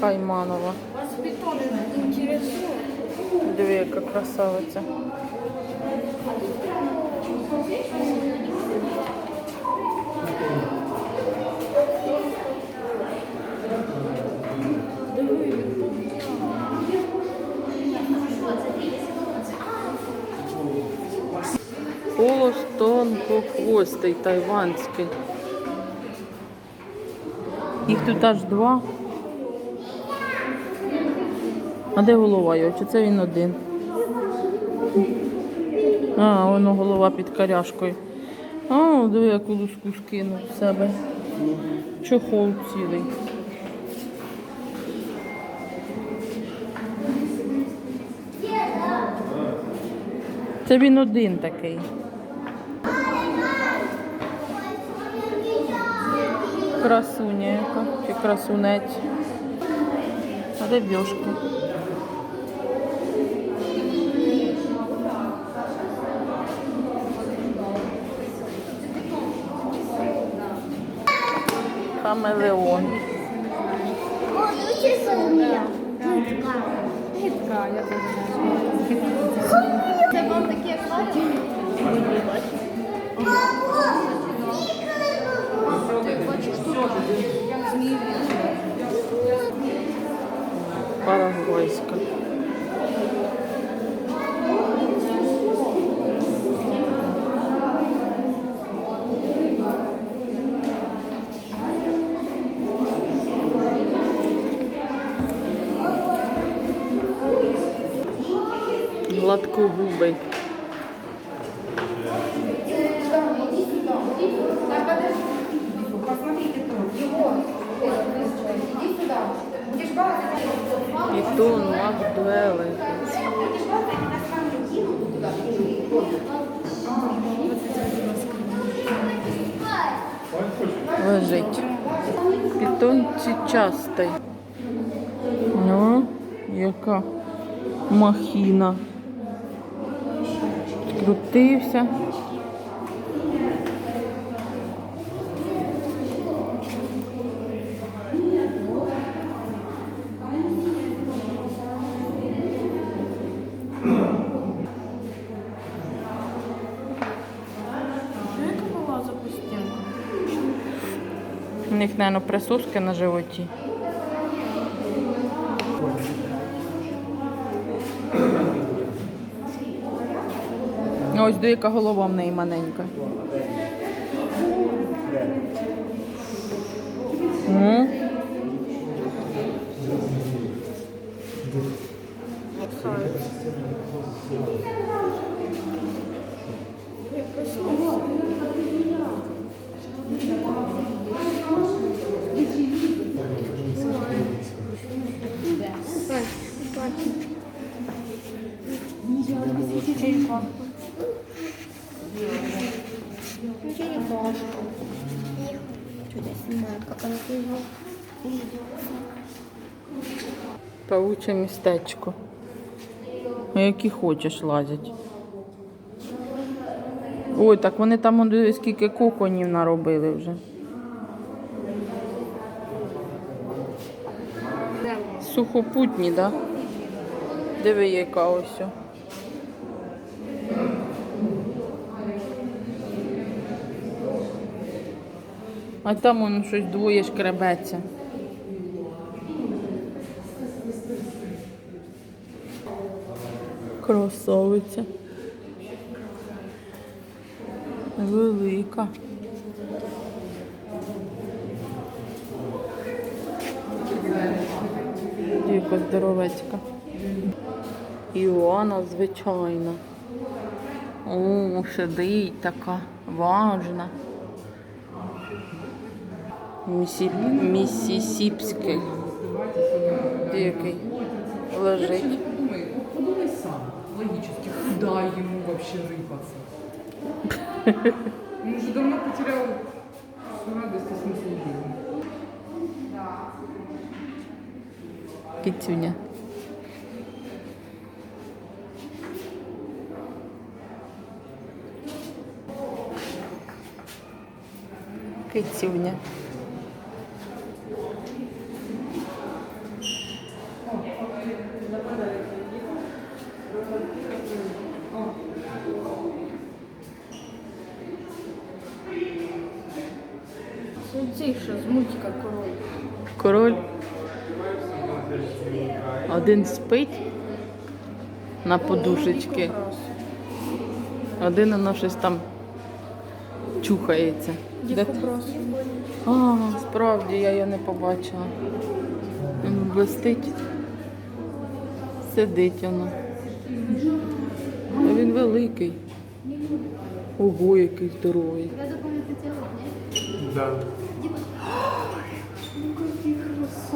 Кайманова. Диви, яка красавиця. Полос тонкохвостий тайванський. Їх тут аж два. А де голова його? Чи це він один? А, воно голова під каряшкою. А, диви, яку луску скинув з себе. Чохол цілий. Це він один такий. Красуня яка, чи красунець. А де бьошка? Хамелеон. О, дуже сумня. Нитка. Нитка, я тоже знаю. Це вам такі акваріуми? Парагвайська. Гладкогубий. Пітон, Макдуели. Лежить. Пітон частий. Ну, яка махіна. Запустила? У них, мабуть, присоски на животі. Ось до яка голова в неї маленька. М? Черепашка. Павуче містечко. Ну, Які хочеш лазять. Ой, так вони там скільки коконів наробили вже. Сухопутні, так? Да? Диви, яка ось. А там воно щось двоє шкребеться. Красавиця. Велика. Яка здоровецька. Іоанна, звичайно. О, сидить така важна. Місі... Місісіпський. Який лежить. Подумай, подумай сам, логически, куда ему вообще рыпаться? Он уже давно потерял всю радость и смысл жизни. Кицюня. Цей що, з мультика король. Король. Один спить на подушечки, один воно щось там чухається. Де? А, справді я його не побачила. Він блистить. Сидить воно. А він великий. Ого, який здоровий. Тебе какие Да.